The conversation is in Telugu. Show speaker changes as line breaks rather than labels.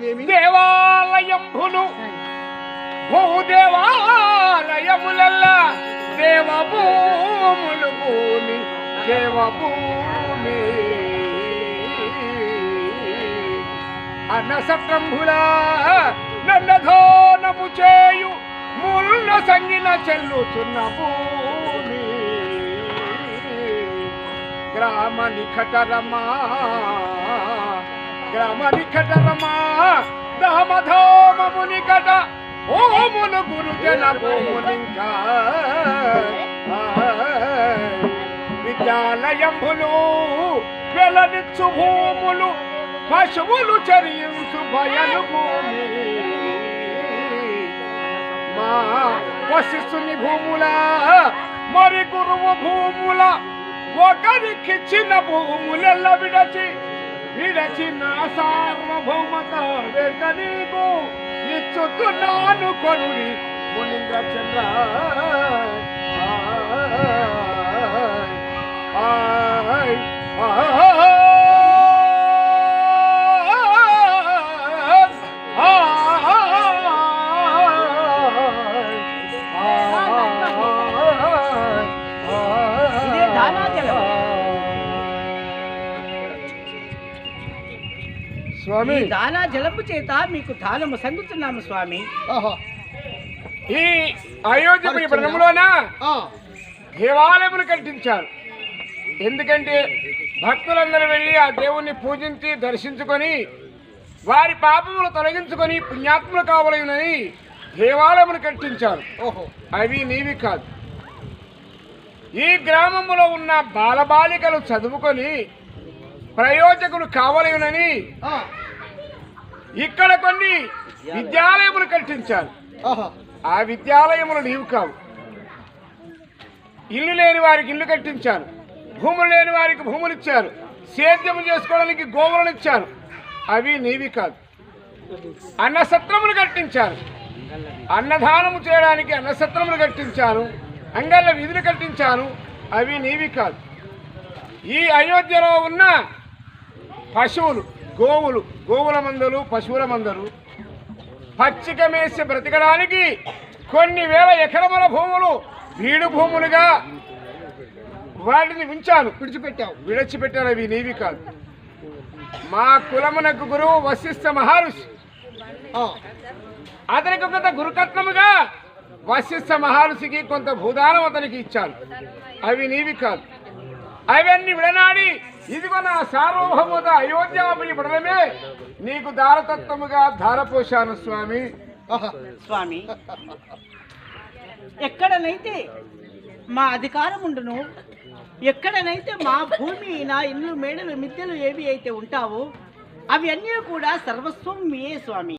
దేవాలయంభులు
దేవాలయంబులు భూదేవాలయములల్ల దేవభూములు భూమి దేవభూమి. అన్నసత్రంభుల నన్నధోనము చేయు ముల్ల సంగిన చెల్లుతున్న భూమి. గ్రామ నిఖటరమా గ్రామ నిఖటరమా దామధోమము నికట ఓములు గురుజన భూములింక విద్యాలయంబులు వెలనిచ్చు భూములు పశువులు చరించు భయలు భూమి మా వశిష్ఠుని భూముల మరి గురువు భూముల ఒకరికిచ్చిన భూములెల్ల విడచి విడచిన సార్వభౌమత వెంట నీకు ఇచ్చుతున్నాను కొనుడి మునింద్ర చంద్ర. స్వామి.
దానా జలపు చేత మీకు దానము సంగుతున్నాము స్వామి.
ఈ అయోధ్య
ఆ,
దేవాలయములు కట్టించారు. ఎందుకంటే భక్తులందరూ వెళ్ళి ఆ దేవుణ్ణి పూజించి దర్శించుకొని వారి పాపములు తొలగించుకొని పుణ్యాత్ములు కావాలని దేవాలయములు కట్టించారు.
ఓహో.
అవి నీవి కాదు. ఈ గ్రామములో ఉన్న బాలబాలికలు చదువుకొని ప్రయోజకులు కావలేనని ఇక్కడ కొన్ని విద్యాలయములు కట్టించారు. ఆ విద్యాలయములు నీవు కావు. ఇల్లు లేని వారికి ఇల్లు కట్టించారు. భూములు లేని వారికి భూములు ఇచ్చారు. సేద్యము చేసుకోవడానికి గోవులను ఇచ్చారు. అవి నీవి కాదు. అన్నసత్రములు కట్టించారు. అన్నదానము చేయడానికి అన్నసత్రములు కట్టించాను అంగళ్ళ విధులు కట్టించాను అవి నీవి కాదు. ఈ అయోధ్యలో ఉన్న పశువులు గోవులు గోవుల మందలు పశువుల మందలు. పచ్చిక మేసి బ్రతకడానికి కొన్ని వేల ఎకరముల భూములు వీడు భూములుగా వాటిని ఉంచాను.
విడిచిపెట్టావు.
విడిచిపెట్టారు అవి నీవి కాదు. మా కులమునకు గురువు వశిష్ఠ మహర్షి. అతనికి కొంత గురుకత్నముగా వశిష్ఠ మహర్షికి కొంత భూదానం అతనికి ఇచ్చాను. అవి నీవి కాదు. అవన్నీ విడనాడి ఇదిగో నా సార్వభౌమత అయోధ్యాపై పడడమే నీకు దారతత్వముగా ధారపోశాను స్వామి.
స్వామి ఎక్కడనైతే మా అధికారం ఉండును ఎక్కడనైతే మా భూమి నా ఇల్లు మేడలు మిద్దెలు ఏవి అయితే ఉంటావో అవి అన్నీ కూడా సర్వస్వం మీయే స్వామి.